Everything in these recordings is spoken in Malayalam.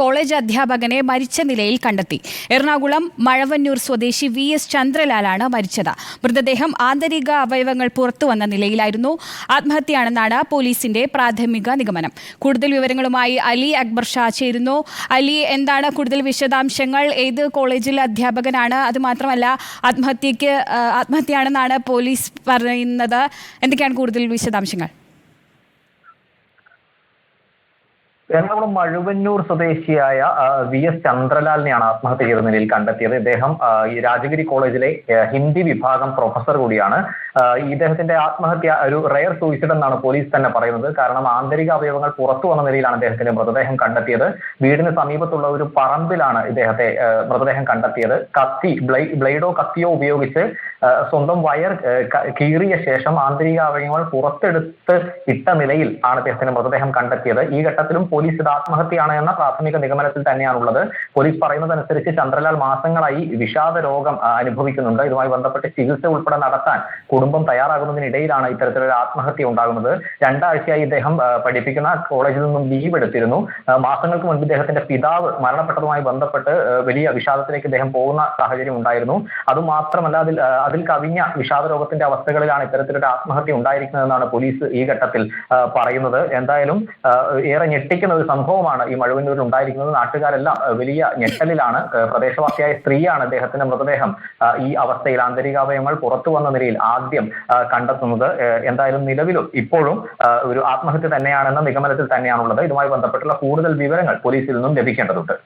കോളേജ് അധ്യാപകനെ മരിച്ച നിലയിൽ കണ്ടെത്തി. എറണാകുളം മഴവന്നൂർ സ്വദേശി വി എസ് ചന്ദ്രലാലാണ് മരിച്ചത്. മൃതദേഹം ആന്തരിക അവയവങ്ങൾ പുറത്തുവന്ന നിലയിലായിരുന്നു. ആത്മഹത്യയാണെന്നാണ് പോലീസിന്റെ പ്രാഥമിക നിഗമനം. കൂടുതൽ വിവരങ്ങളുമായി അലി അക്ബർ ഷാ ചേരുന്നു. അലി എന്താണ് കൂടുതൽ വിശദാംശങ്ങൾ? ഏത് കോളേജിലെ അധ്യാപകനാണ്? അത് മാത്രമല്ല ആത്മഹത്യക്ക് ആത്മഹത്യയാണെന്നാണ് പോലീസ് പറയുന്നത്. എന്തൊക്കെയാണ് കൂടുതൽ വിശദാംശങ്ങൾ? എറണാകുളം മഴുവന്നൂർ സ്വദേശിയായ വി എസ് ചന്ദ്രലാലിനെയാണ് ആത്മഹത്യ ചെയ്ത നിലയിൽ കണ്ടെത്തിയത്. ഇദ്ദേഹം ഈ രാജഗിരി കോളേജിലെ ഹിന്ദി വിഭാഗം പ്രൊഫസർ കൂടിയാണ്. ഇദ്ദേഹത്തിന്റെ ആത്മഹത്യ ഒരു റെയർ സൂയിസൈഡ് എന്നാണ് പോലീസ് തന്നെ പറയുന്നത്. കാരണം ആന്തരിക അവയവങ്ങൾ പുറത്തു വന്ന നിലയിലാണ് ഇദ്ദേഹത്തിന്റെ മൃതദേഹം കണ്ടെത്തിയത്. വീടിന് സമീപത്തുള്ള ഒരു പറമ്പിലാണ് ഇദ്ദേഹത്തെ മൃതദേഹം കണ്ടെത്തിയത്. കത്തി ബ്ലൈ- ബ്ലേഡോ കത്തിയോ ഉപയോഗിച്ച് സ്വന്തം വയർ കീറിയ ശേഷം ആന്തരിക അവയവങ്ങൾ പുറത്തെടുത്ത് ഇട്ട നിലയിൽ ആണ് ഇദ്ദേഹത്തിന്റെ മൃതദേഹം കണ്ടെത്തിയത്. ഈ ഘട്ടത്തിലും പോലീസ് ഇത് ആത്മഹത്യയാണ് എന്ന പ്രാഥമിക നിഗമനത്തിൽ തന്നെയാണുള്ളത്. പോലീസ് പറയുന്നതനുസരിച്ച് ചന്ദ്രലാൽ മാസങ്ങളായി വിഷാദ രോഗം അനുഭവിക്കുന്നുണ്ട്. ഇതുമായി ബന്ധപ്പെട്ട് ചികിത്സ ഉൾപ്പെടെ നടത്താൻ കുടുംബം തയ്യാറാകുന്നതിനിടയിലാണ് ഇത്തരത്തിലൊരു ആത്മഹത്യ ഉണ്ടാകുന്നത്. രണ്ടാഴ്ചയായി ഇദ്ദേഹം പഠിപ്പിക്കുന്ന കോളേജിൽ നിന്നും ലീവ് എടുത്തിരുന്നു. മാസങ്ങൾക്ക് മുൻപ് ഇദ്ദേഹത്തിന്റെ പിതാവ് മരണപ്പെട്ടതുമായി ബന്ധപ്പെട്ട് വലിയ വിഷാദത്തിലേക്ക് ഇദ്ദേഹം പോകുന്ന സാഹചര്യം ഉണ്ടായിരുന്നു. അതുമാത്രമല്ല അതിൽ അതിൽ കവിഞ്ഞ വിഷാദ രോഗത്തിന്റെ അവസ്ഥകളിലാണ് ഇത്തരത്തിലൊരു ആത്മഹത്യ ഉണ്ടായിരിക്കുന്നതെന്നാണ് പോലീസ് ഈ ഘട്ടത്തിൽ പറയുന്നത്. എന്തായാലും ഏറെ ഞെട്ടിക്കുന്ന ഒരു സംഭവമാണ് ഈ മഴവന്നൂരിൽ ഉണ്ടായിരിക്കുന്നത്. നാട്ടുകാരെല്ലാം വലിയ ഞെട്ടലിലാണ്. പ്രദേശവാസിയായ സ്ത്രീയാണ് അദ്ദേഹത്തിന്റെ മൃതദേഹം. ഈ അവസ്ഥയിൽ ആന്തരികാവയവങ്ങൾ പുറത്തു വന്ന നിലയിൽ ആദ്യം കണ്ടെത്തുന്നത് എന്തായാലും നിലവിലും ഇപ്പോഴും ഒരു ആത്മഹത്യ തന്നെയാണെന്ന നിഗമനത്തിൽ തന്നെയാണുള്ളത്. ഇതുമായി ബന്ധപ്പെട്ടുള്ള കൂടുതൽ വിവരങ്ങൾ പോലീസിൽ നിന്നും ലഭിക്കേണ്ടതുണ്ട്.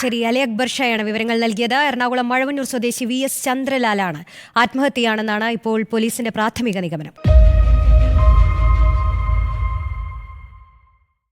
ശരി അലി അക്ബർ ഷായാണ് വിവരങ്ങൾ നൽകിയത്. എറണാകുളം മഴവന്നൂർ സ്വദേശി വി എസ് ചന്ദ്രലാലാണ് ആത്മഹത്യയാണെന്നാണ് ഇപ്പോൾ പോലീസിന്റെ പ്രാഥമിക നിഗമനം.